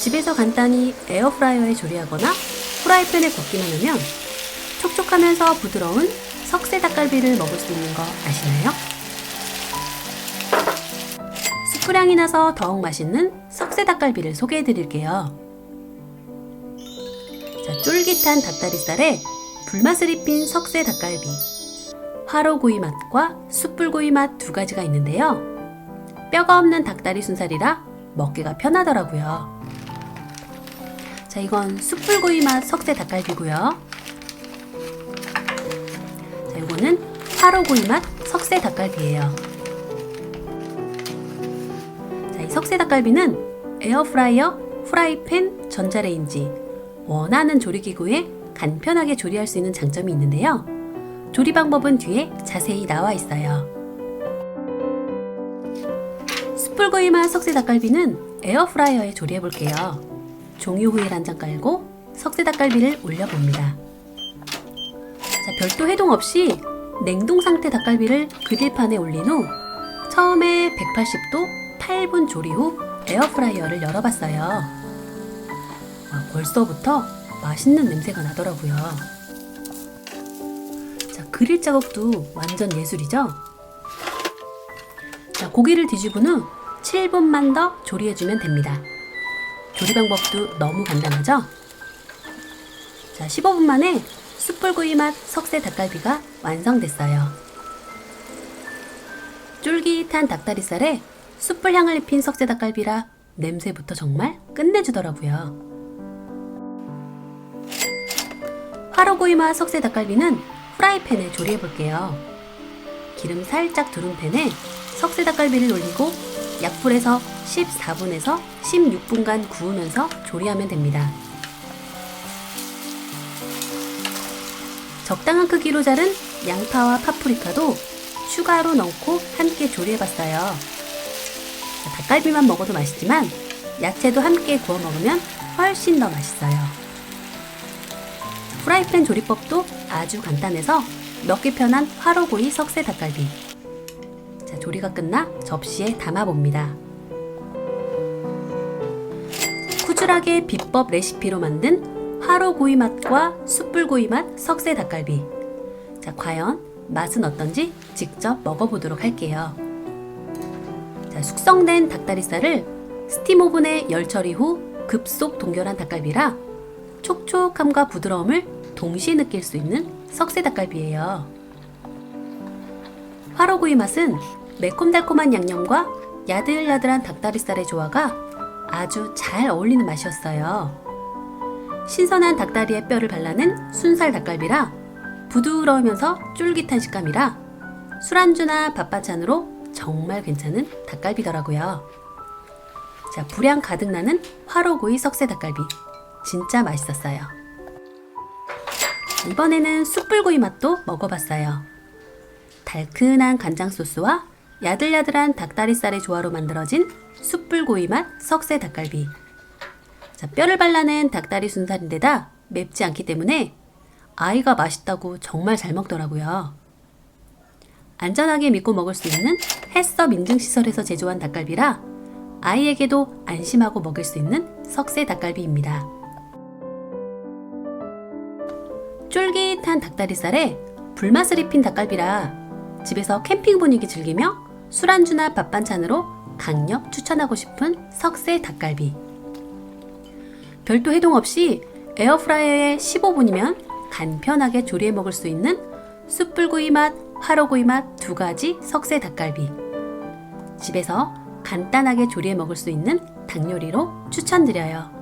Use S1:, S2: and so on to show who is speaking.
S1: 집에서 간단히 에어프라이어에 조리하거나 프라이팬에 굽기만 하면 촉촉하면서 부드러운 석쇠 닭갈비를 먹을 수 있는 거 아시나요? 숯불향이 나서 더욱 맛있는 석쇠 닭갈비를 소개해 드릴게요. 자, 쫄깃한 닭다리살에 불맛을 입힌 석쇠 닭갈비, 화로구이 맛과 숯불구이 맛 두 가지가 있는데요. 뼈가 없는 닭다리 순살이라 먹기가 편하더라고요. 자, 이건 숯불구이 맛 석쇠 닭갈비고요. 자, 이거는 화로구이 맛 석쇠 닭갈비예요. 자, 이 석쇠 닭갈비는 에어프라이어, 프라이팬, 전자레인지 원하는 조리기구에 간편하게 조리할 수 있는 장점이 있는데요. 조리 방법은 뒤에 자세히 나와 있어요. 숯불구이 맛 석쇠 닭갈비는 에어프라이어에 조리해 볼게요. 종이 호일 한 장 깔고 석쇠 닭갈비를 올려봅니다. 자, 별도 해동 없이 냉동 상태 닭갈비를 그릴판에 올린 후 처음에 180도 8분 조리 후 에어프라이어를 열어봤어요. 와, 벌써부터 맛있는 냄새가 나더라고요. 자, 그릴 자국도 완전 예술이죠? 자, 고기를 뒤집은 후 7분만 더 조리해주면 됩니다. 조리 방법도 너무 간단하죠? 자, 15분 만에 숯불구이 맛 석쇠 닭갈비가 완성됐어요. 쫄깃한 닭다리살에 숯불 향을 입힌 석쇠 닭갈비라 냄새부터 정말 끝내주더라고요. 화로구이 맛 석쇠 닭갈비는 프라이팬에 조리해 볼게요. 기름 살짝 두른 팬에 석쇠 닭갈비를 올리고 약불에서 14분에서 16분간 구우면서 조리하면 됩니다. 적당한 크기로 자른 양파와 파프리카도 추가로 넣고 함께 조리해 봤어요. 자, 닭갈비만 먹어도 맛있지만 야채도 함께 구워 먹으면 훨씬 더 맛있어요. 프라이팬 조리법도 아주 간단해서 먹기 편한 화로구이 석쇠 닭갈비. 자, 조리가 끝나 접시에 담아봅니다. 쿠줄하게 비법 레시피로 만든 화로구이 맛과 숯불구이 맛 석쇠 닭갈비. 자, 과연 맛은 어떤지 직접 먹어보도록 할게요. 자, 숙성된 닭다리살을 스팀 오븐에 열 처리 후 급속 동결한 닭갈비라 촉촉함과 부드러움을 동시에 느낄 수 있는 석쇠 닭갈비예요. 화로구이 맛은 매콤달콤한 양념과 야들야들한 닭다리살의 조화가 아주 잘 어울리는 맛이었어요. 신선한 닭다리에 뼈를 발라낸 순살 닭갈비라 부드러우면서 쫄깃한 식감이라 술안주나 밥반찬으로 정말 괜찮은 닭갈비더라고요. 자, 불향 가득 나는 화로구이 석쇠 닭갈비. 진짜 맛있었어요. 이번에는 숯불구이 맛도 먹어봤어요. 달큰한 간장 소스와 야들야들한 닭다리살의 조화로 만들어진 숯불구이 맛 석쇠 닭갈비. 자, 뼈를 발라낸 닭다리 순살인데다 맵지 않기 때문에 아이가 맛있다고 정말 잘 먹더라고요. 안전하게 믿고 먹을 수 있는 햇섭 인증시설에서 제조한 닭갈비라 아이에게도 안심하고 먹을 수 있는 석쇠 닭갈비입니다. 쫄깃한 닭다리살에 불맛을 입힌 닭갈비라 집에서 캠핑 분위기 즐기며 술안주나 밥 반찬으로 강력 추천하고 싶은 석쇠 닭갈비. 별도 해동 없이 에어프라이어에 15분이면 간편하게 조리해 먹을 수 있는 숯불구이 맛, 화로구이 맛 두 가지 석쇠 닭갈비. 집에서 간단하게 조리해 먹을 수 있는 닭 요리로 추천드려요.